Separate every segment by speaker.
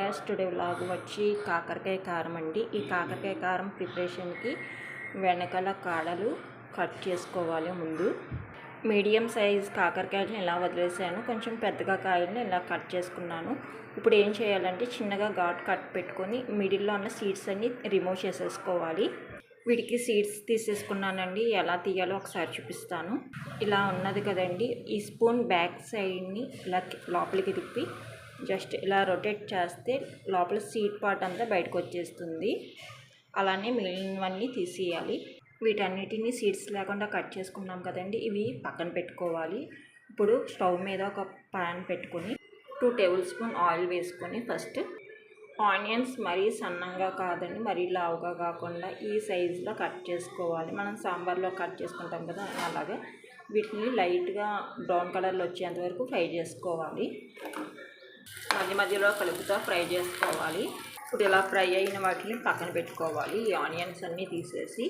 Speaker 1: Gas today vlog వచ్చి కాకరకాయ కారం అండి. ఈ కాకరకాయ కారం ప్రిపరేషన్కి వెనకాల కాడలు కట్ చేసుకోవాలి ముందు. మీడియం సైజ్ కాకరకాయలను ఇలా వదిలేసాను కొంచెం పెద్దగా కాయలను ఇలా కట్ చేసుకున్నాను. ఇప్పుడు ఏం చేయాలంటే చిన్నగా ఘాట్ కట్ పెట్టుకొని మిడిల్లో ఉన్న సీడ్స్ అన్ని రిమూవ్ చేసేసుకోవాలి. వీటికి సీడ్స్ తీసేసుకున్నానండి. ఎలా తీయాలో ఒకసారి చూపిస్తాను. ఇలా ఉన్నది కదండి. ఈ స్పూన్ బ్యాక్ సైడ్ని ఇలా లోపలికి తిప్పి జస్ట్ ఇలా రొటేట్ చేస్తే లోపల సీట్ పార్ట్ అంతా బయటకు వచ్చేస్తుంది. అలానే మిగిలినవన్నీ తీసేయాలి. వీటన్నిటిని సీడ్స్ లేకుండా కట్ చేసుకున్నాం కదండి ఇవి పక్కన పెట్టుకోవాలి. ఇప్పుడు స్టవ్ మీద ఒక పాన్ పెట్టుకొని టూ టేబుల్ స్పూన్ ఆయిల్ వేసుకొని ఫస్ట్ ఆనియన్స్ మరీ సన్నంగా కాదండి మరీ లావుగా కాకుండా ఈ సైజులో కట్ చేసుకోవాలి. మనం సాంబార్లో కట్ చేసుకుంటాం కదా అలాగే వీటిని లైట్గా బ్రౌన్ కలర్లో వచ్చేంత వరకు ఫ్రై చేసుకోవాలి. మధ్య మధ్యలో కలుపుతూ ఫ్రై చేసుకోవాలి. ఇప్పుడు ఇలా ఫ్రై అయిన వాటిని పక్కన పెట్టుకోవాలి. ఈ ఆనియన్స్ అన్నీ తీసేసి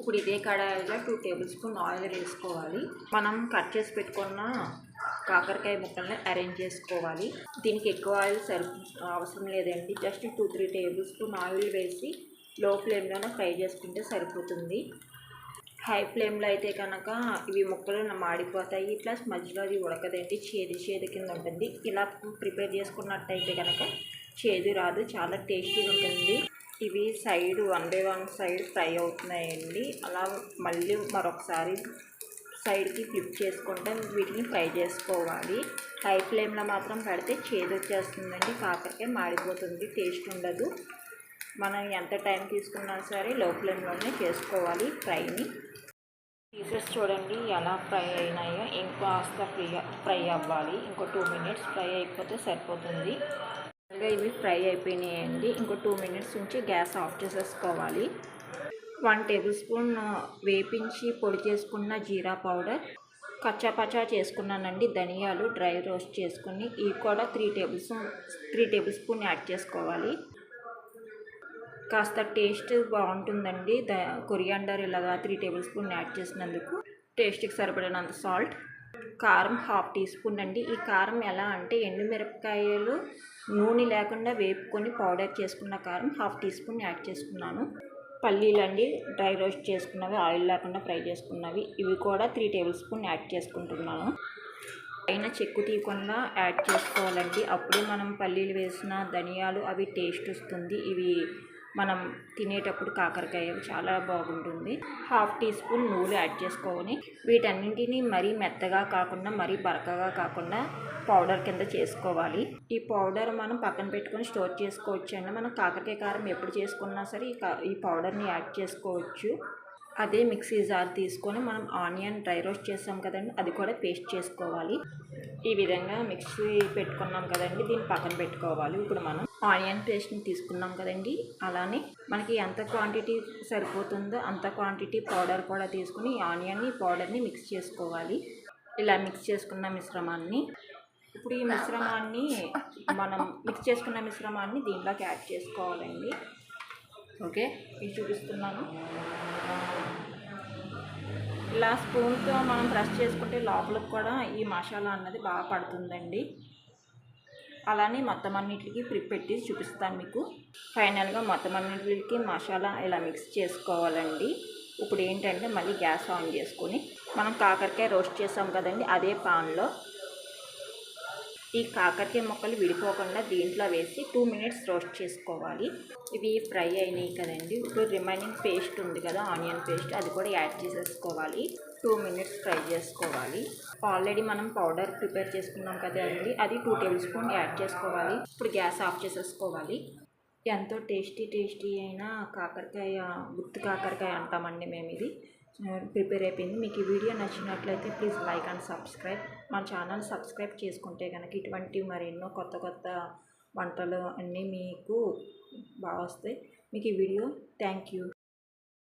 Speaker 1: ఇప్పుడు ఇదే కడాయిలో టూ టేబుల్ స్పూన్ ఆయిల్ వేసుకోవాలి. మనం కట్ చేసి పెట్టుకున్న కాకరకాయ ముక్కల్ని అరేంజ్ చేసుకోవాలి. దీనికి ఎక్కువ ఆయిల్ సరి అవసరం లేదండి. Just two three tablespoon oil వేసి లో ఫ్లేమ్లోనే ఫ్రై చేసుకుంటే సరిపోతుంది. హై ఫ్లేమ్లో అయితే కనుక ఇవి ముక్కలు మాడిపోతాయి. ప్లస్ మధ్యలో అది ఉడకదండి. చేదు చేదు కింద ఉంటుంది. ఇలా ప్రిపేర్ చేసుకున్నట్టయితే కనుక చేదు రాదు. చాలా టేస్టీగా ఉంటుంది. ఇవి side one by one side fry అవుతున్నాయండి. అలా మళ్ళీ మరొకసారి సైడ్కి ఫ్లిప్ చేసుకుంటే వీటిని ఫ్రై చేసుకోవాలి. హై ఫ్లేమ్లో మాత్రం పెడితే చేదు వచ్చేస్తుందండి. కాకరకాయ మాడిపోతుంది. టేస్ట్ ఉండదు. మనం ఎంత టైం తీసుకున్నా సరే లో ఫ్లేమ్లోనే చేసుకోవాలి ఫ్రైని. పీసెస్ చూడండి ఎలా ఫ్రై అయినాయో. ఇంకాస్త ఫ్రై ఫ్రై అవ్వాలి. ఇంకో టూ మినిట్స్ ఫ్రై అయిపోతే సరిపోతుంది. ఇంకా ఇవి ఫ్రై అయిపోయినాయండి. ఇంకో టూ మినిట్స్ నుంచి గ్యాస్ ఆఫ్ చేసేసుకోవాలి. వన్ టేబుల్ స్పూన్ వేపించి పొడి చేసుకున్న జీరా పౌడర్. కచ్చాపచ్చా చేసుకున్నానండి. ధనియాలు డ్రై రోస్ట్ చేసుకుని ఇవి కూడా three tablespoon three tablespoon add చేసుకోవాలి. కాస్త టేస్ట్ బాగుంటుందండి. ద కొరియాండర్ ఇలాగా త్రీ టేబుల్ స్పూన్ యాడ్ చేసినందుకు టేస్ట్కి సరిపడినంత సాల్ట్ కారం హాఫ్ టీ స్పూన్ అండి. ఈ కారం ఎలా అంటే ఎండుమిరపకాయలు నూనె లేకుండా వేపుకొని పౌడర్ చేసుకున్న కారం హాఫ్ టీ స్పూన్ యాడ్ చేసుకున్నాను. పల్లీలు అండి డ్రై రోస్ట్ చేసుకున్నవి ఆయిల్ లేకుండా ఫ్రై చేసుకున్నవి ఇవి కూడా త్రీ టేబుల్ స్పూన్ యాడ్ చేసుకుంటున్నాను. పైన చెక్కు తీయకుండా యాడ్ చేసుకోవాలండి. అప్పుడే మనం పల్లీలు వేసిన ధనియాలు అవి టేస్ట్ వస్తుంది. ఇవి మనం తినేటప్పుడు కాకరకాయ చాలా బాగుంటుంది. హాఫ్ టీ స్పూన్ నూనె యాడ్ చేసుకొని వీటన్నింటినీ మరీ మెత్తగా కాకుండా మరీ బరకగా కాకుండా పౌడర్ కింద చేసుకోవాలి. ఈ పౌడర్ మనం పక్కన పెట్టుకొని స్టోర్ చేసుకోవచ్చు అండి మనం కాకరకాయ కారం ఎప్పుడు చేసుకున్నా సరే ఈ పౌడర్ని యాడ్ చేసుకోవచ్చు. అదే మిక్సీ జార్ తీసుకొని మనం ఆనియన్ డ్రై రోస్ట్ చేస్తాం కదండి అది కూడా పేస్ట్ చేసుకోవాలి. ఈ విధంగా మిక్సీ పెట్టుకున్నాం కదండి దీన్ని పక్కన పెట్టుకోవాలి. ఇప్పుడు మనం ఆనియన్ పేస్ట్ని తీసుకున్నాం కదండి అలానే మనకి ఎంత క్వాంటిటీ సరిపోతుందో అంత క్వాంటిటీ పౌడర్ కూడా తీసుకుని ఆనియన్ని పౌడర్ని మిక్స్ చేసుకోవాలి. ఇలా మిక్స్ చేసుకున్న మిశ్రమాన్ని ఇప్పుడు ఈ మిశ్రమాన్ని మనం మిక్స్ చేసుకున్న మిశ్రమాన్ని దీంట్లోకి యాడ్ చేసుకోవాలండి. ఓకే ఇది చూపిస్తున్నాను. ఇలా స్పూన్తో మనం బ్రష్ చేసుకుంటే లోపలికి కూడా ఈ మసాలా అన్నది బాగా పడుతుందండి. అలానే మొత్తం అన్నిటికి పెట్టి చూపిస్తాను మీకు. ఫైనల్గా మొత్తం అన్నిటికి మసాలా ఇలా మిక్స్ చేసుకోవాలండి. ఇప్పుడు ఏంటంటే మళ్ళీ గ్యాస్ ఆన్ చేసుకొని మనం కాకరకాయ రోస్ట్ చేసాం కదండి అదే పాన్లో. ఈ కాకరకాయ ముక్కలు విడిపోకుండా దీంట్లో వేసి టూ మినిట్స్ రోస్ట్ చేసుకోవాలి. ఇవి ఫ్రై అయినాయి కదండి. ఇప్పుడు రిమైనింగ్ పేస్ట్ ఉంది కదా ఆనియన్ పేస్ట్ అది కూడా యాడ్ చేసేసుకోవాలి. టూ మినిట్స్ ఫ్రై చేసుకోవాలి. ఆల్రెడీ మనం పౌడర్ ప్రిపేర్ చేసుకున్నాం కదండి అది టూ టేబుల్ స్పూన్ యాడ్ చేసుకోవాలి. ఇప్పుడు గ్యాస్ ఆఫ్ చేసేసుకోవాలి. ఎంతో టేస్టీ టేస్టీ అయిన కాకరకాయ గుర్తు కాకరకాయ అంటామండి మేము ఇది ప్రిపేర్ అయిపోయింది. మీకు ఈ వీడియో నచ్చినట్లయితే ప్లీజ్ లైక్ అండ్ సబ్స్క్రైబ్. మా ఛానల్ సబ్స్క్రైబ్ చేసుకుంటే కనుక ఇటువంటి మరెన్నో కొత్త కొత్త వంటలు అన్నీ మీకు బాగా వస్తాయి. మీకు ఈ వీడియో థ్యాంక్ యూ.